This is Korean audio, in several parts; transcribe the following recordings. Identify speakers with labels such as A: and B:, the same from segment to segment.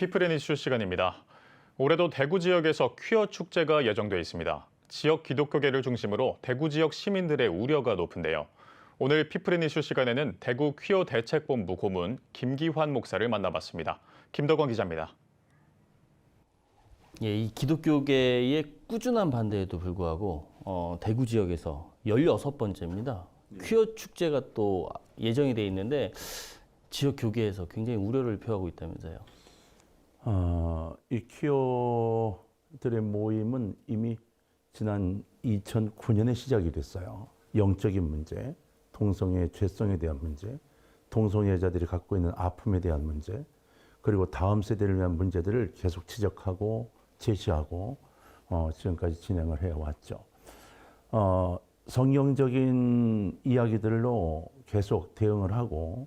A: 피플앤 이슈 시간입니다. 올해도 대구 지역에서 퀴어 축제가 예정돼 있습니다. 지역 기독교계를 중심으로 대구 지역 시민들의 우려가 높은데요. 오늘 피플앤 이슈 시간에는 대구 퀴어 대책본부 고문 김기환 목사를 만나봤습니다. 김덕원 기자입니다.
B: 예, 이 기독교계의 꾸준한 반대에도 불구하고 어, 대구 지역에서 16번째입니다. 퀴어 축제가 또 예정이 돼 있는데 지역 교계에서 굉장히 우려를 표하고 있다면서요.
C: 어, 이 퀴어들의 모임은 이미 지난 2009년에 시작이 됐어요. 영적인 문제, 동성애의 죄성에 대한 문제, 동성애자들이 갖고 있는 아픔에 대한 문제, 그리고 다음 세대를 위한 문제들을 계속 지적하고 제시하고 어, 지금까지 진행을 해왔죠. 어, 성경적인 이야기들로 계속 대응을 하고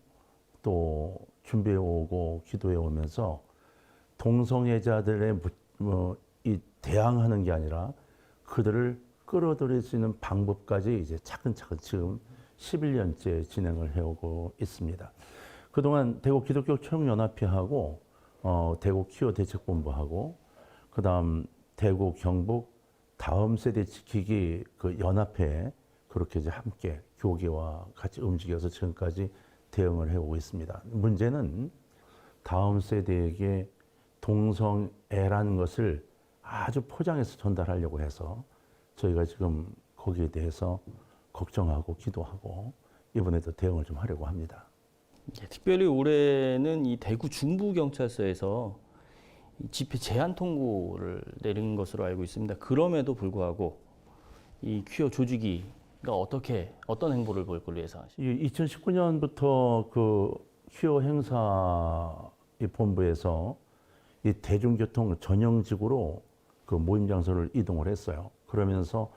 C: 또 준비해 오고 기도해 오면서 동성애자들의 무- 뭐, 이 대항하는 게 아니라 그들을 끌어들일 수 있는 방법까지 이제 차근차근 지금 11년째 진행을 해오고 있습니다. 그동안 대구 기독교 총연합회하고 어, 대구 키오 대책본부하고 그다음 대구 경북 다음 세대 지키기 그 연합회 그렇게 이제 함께 교계와 같이 움직여서 지금까지 대응을 해오고 있습니다. 문제는 다음 세대에게 동성애라는 것을 아주 포장해서 전달하려고 해서 저희가 지금 거기에 대해서 걱정하고 기도하고 이번에도 대응을 좀 하려고 합니다.
B: 예, 특별히 올해는 이 대구 중부경찰서에서 이 집회 제한 통고를 내린 것으로 알고 있습니다. 그럼에도 불구하고 이 퀴어 조직이 어떻게 어떤 행보를 보일 걸로 예상하십니까?
C: 이 2019년부터 그 퀴어 행사 이 본부에서 이 대중교통 전용직으로 그 모임 장소를 이동을 했어요. 그러면서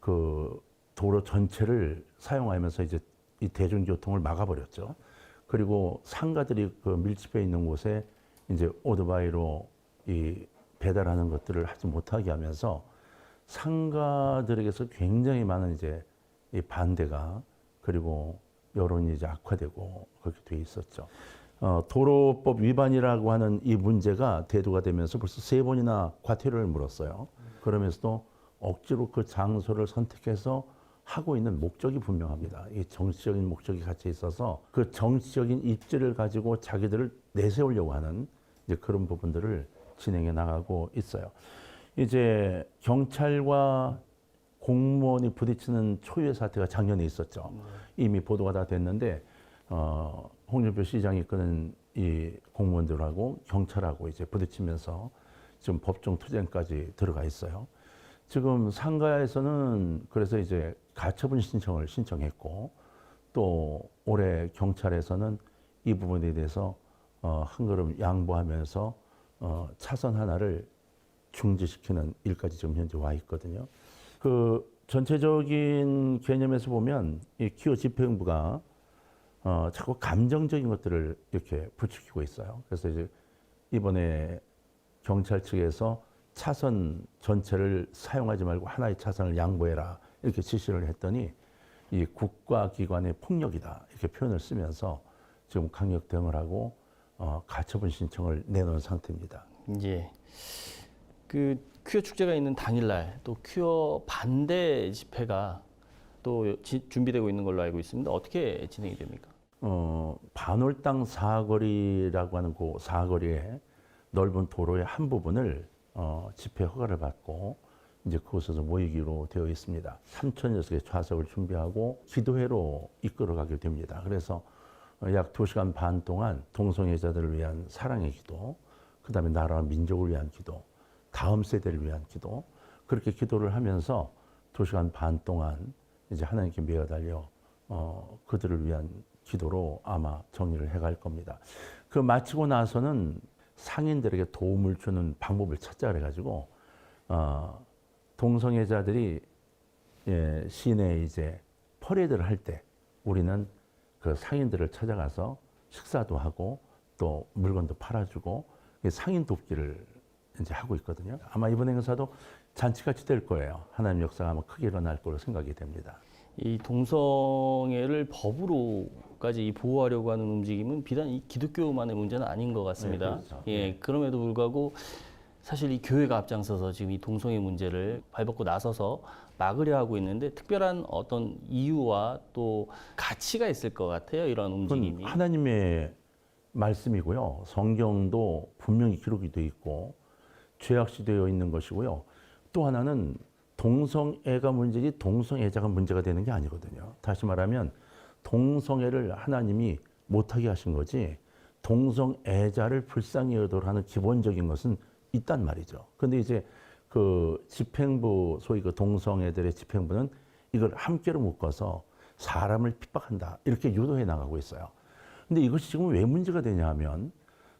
C: 그 도로 전체를 사용하면서 이제 이 대중교통을 막아버렸죠. 그리고 상가들이 그 밀집해 있는 곳에 이제 오토바이로 이 배달하는 것들을 하지 못하게 하면서 상가들에게서 굉장히 많은 이제 이 반대가 그리고 여론이 이제 악화되고 그렇게 돼 있었죠. 어, 도로법 위반이라고 하는 이 문제가 대두가 되면서 벌써 세 번이나 과태료를 물었어요. 그러면서도 억지로 그 장소를 선택해서 하고 있는 목적이 분명합니다. 이 정치적인 목적이 같이 있어서 그 정치적인 입지를 가지고 자기들을 내세우려고 하는 이제 그런 부분들을 진행해 나가고 있어요. 이제 경찰과 공무원이 부딪히는 초유의 사태가 작년에 있었죠. 이미 보도가 다 됐는데 어, 홍준표 시장이 이끄는 이 공무원들하고 경찰하고 이제 부딪히면서 지금 법정 투쟁까지 들어가 있어요. 지금 상가에서는 그래서 이제 가처분 신청을 신청했고 또 올해 경찰에서는 이 부분에 대해서 어, 한 걸음 양보하면서 어, 차선 하나를 중지시키는 일까지 지금 현재 와 있거든요. 그 전체적인 개념에서 보면 이 기호 집행부가 어, 자꾸 감정적인 것들을 이렇게 부추기고 있어요. 그래서 이제 이번에 경찰 측에서 차선 전체를 사용하지 말고 하나의 차선을 양보해라 이렇게 지시를 했더니 이 국가기관의 폭력이다 이렇게 표현을 쓰면서 지금 강력 대응을 하고 어, 가처분 신청을 내놓은 상태입니다.
B: 예. 그 퀴어 축제가 있는 당일날 또 퀴어 반대 집회가 또 지- 준비되고 있는 걸로 알고 있습니다. 어떻게 진행이 됩니까?
C: 어, 반월당 사거리라고 하는 그 사거리에 넓은 도로의 한 부분을 어, 집회 허가를 받고 이제 그곳에서 모이기로 되어 있습니다. 3천 녀석의 좌석을 준비하고 기도회로 이끌어가게 됩니다. 그래서 어, 약 2시간 반 동안 동성애자들을 위한 사랑의 기도, 그 다음에 나라와 민족을 위한 기도, 다음 세대를 위한 기도, 그렇게 기도를 하면서 2시간 반 동안 이제 하나님께 매어 달려 어, 그들을 위한 기도로 아마 정리를 해갈 겁니다. 그 마치고 나서는 상인들에게 도움을 주는 방법을 찾자 그래가지고 어, 동성애자들이 예, 시내에 이제 퍼레이드를 할 때 우리는 그 상인들을 찾아가서 식사도 하고 또 물건도 팔아주고 이 상인 돕기를 이제 하고 있거든요. 아마 이번 행사도 잔치같이 될 거예요. 하나님 역사가 아마 크게 일어날 거로 생각이 됩니다.
B: 이 동성애를 법으로 것 까지 이 보호하려고 하는 움직임은 비단 이 기독교만의 문제는 아닌 것 같습니다.
C: 네, 그렇죠.
B: 예, 그럼에도 불구하고 사실 이 교회가 앞장서서 지금 이 동성애 문제를 발벗고 나서서 막으려 하고 있는데 특별한 어떤 이유와 또 가치가 있을 것 같아요. 이런 움직임이.
C: 하나님의 말씀이고요. 성경도 분명히 기록이 돼 있고 죄악시되어 있는 것이고요. 또 하나는 동성애가 문제지 동성애자가 문제가 되는 게 아니거든요. 다시 말하면 동성애를 하나님이 못하게 하신 거지 동성애자를 불쌍히 여도록 하는 기본적인 것은 있단 말이죠. 근데 이제 그 집행부 소위 그 동성애들의 집행부는 이걸 함께로 묶어서 사람을 핍박한다 이렇게 유도해 나가고 있어요. 근데 이것이 지금 왜 문제가 되냐 하면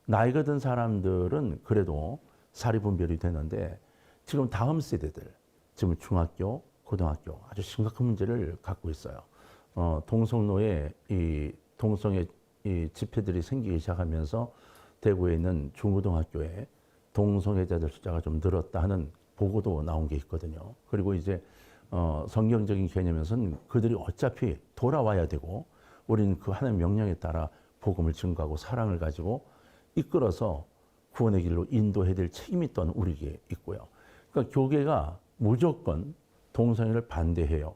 C: 나이가 든 사람들은 그래도 사리 분별이 되는데 지금 다음 세대들 지금 중학교, 고등학교 아주 심각한 문제를 갖고 있어요. 어, 동성로에 이 동성애 이 집회들이 생기기 시작하면서 대구에 있는 중고등학교에 동성애자들 숫자가 좀 늘었다 하는 보고도 나온 게 있거든요. 그리고 이제 어, 성경적인 개념에서는 그들이 어차피 돌아와야 되고 우리는 그 하나님 명령에 따라 복음을 증거하고 사랑을 가지고 이끌어서 구원의 길로 인도해야 될 책임이 또한 우리에게 있고요. 그러니까 교계가 무조건 동성애를 반대해요.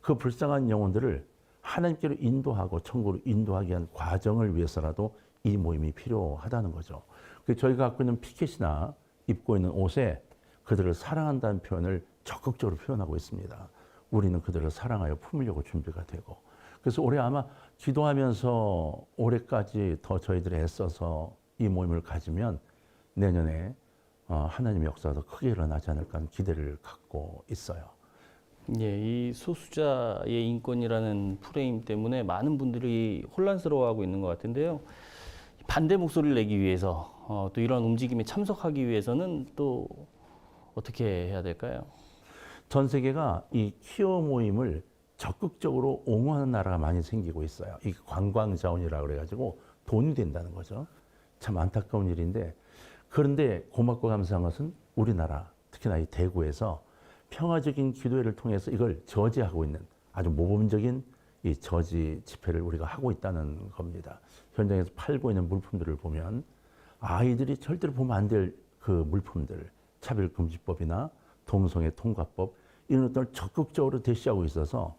C: 그 불쌍한 영혼들을 하나님께로 인도하고 천국으로 인도하기 위한 과정을 위해서라도 이 모임이 필요하다는 거죠. 그 저희가 갖고 있는 피켓이나 입고 있는 옷에 그들을 사랑한다는 표현을 적극적으로 표현하고 있습니다. 우리는 그들을 사랑하여 품으려고 준비가 되고. 그래서 올해 아마 기도하면서 올해까지 더 저희들이 애써서 이 모임을 가지면 내년에 어, 하나님의 역사가 더 크게 일어나지 않을까 하는 기대를 갖고 있어요.
B: 예, 이 소수자의 인권이라는 프레임 때문에 많은 분들이 혼란스러워하고 있는 것 같은데요. 반대 목소리를 내기 위해서 어, 또 이런 움직임에 참석하기 위해서는 또 어떻게 해야 될까요?
C: 전 세계가 이 퀴어 모임을 적극적으로 옹호하는 나라가 많이 생기고 있어요. 이 관광 자원이라고 그래가지고 돈이 된다는 거죠. 참 안타까운 일인데 그런데 고맙고 감사한 것은 우리나라 특히나 이 대구에서 평화적인 기도회를 통해서 이걸 저지하고 있는 아주 모범적인 이 저지 집회를 우리가 하고 있다는 겁니다. 현장에서 팔고 있는 물품들을 보면 아이들이 절대로 보면 안 될 그 물품들, 차별금지법이나 동성애 통과법 이런 것들을 적극적으로 대시하고 있어서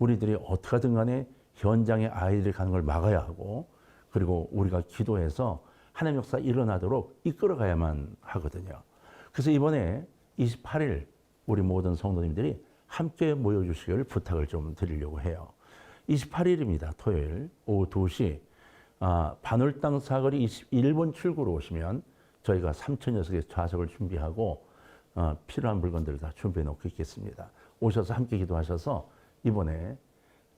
C: 우리들이 어떻게 하든 간에 현장에 아이들이 가는 걸 막아야 하고 그리고 우리가 기도해서 하나님 역사 일어나도록 이끌어가야만 하거든요. 그래서 이번에 28일 우리 모든 성도님들이 함께 모여주시기를 부탁을 좀 드리려고 해요. 28일입니다. 토요일 오후 2시 아, 반월당 사거리 21번 출구로 오시면 저희가 3천 녀석의 좌석을 준비하고 어, 필요한 물건들을 다 준비해 놓고 있겠습니다. 오셔서 함께 기도하셔서 이번에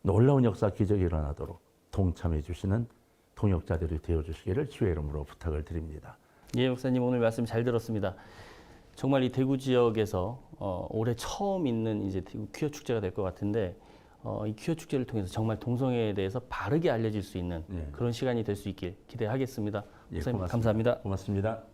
C: 놀라운 역사 기적이 일어나도록 동참해 주시는 동역자들이 되어 주시기를 주의 이름으로 부탁을 드립니다.
B: 예, 목사님 오늘 말씀 잘 들었습니다. 정말 이 대구 지역에서 어, 올해 처음 있는 이제 대구 퀴어 축제가 될 것 같은데 어, 이 퀴어 축제를 통해서 정말 동성애에 대해서 바르게 알려질 수 있는
C: 네.
B: 그런 시간이 될 수 있길 기대하겠습니다.
C: 예,
B: 목사님
C: 고맙습니다.
B: 감사합니다.
C: 고맙습니다.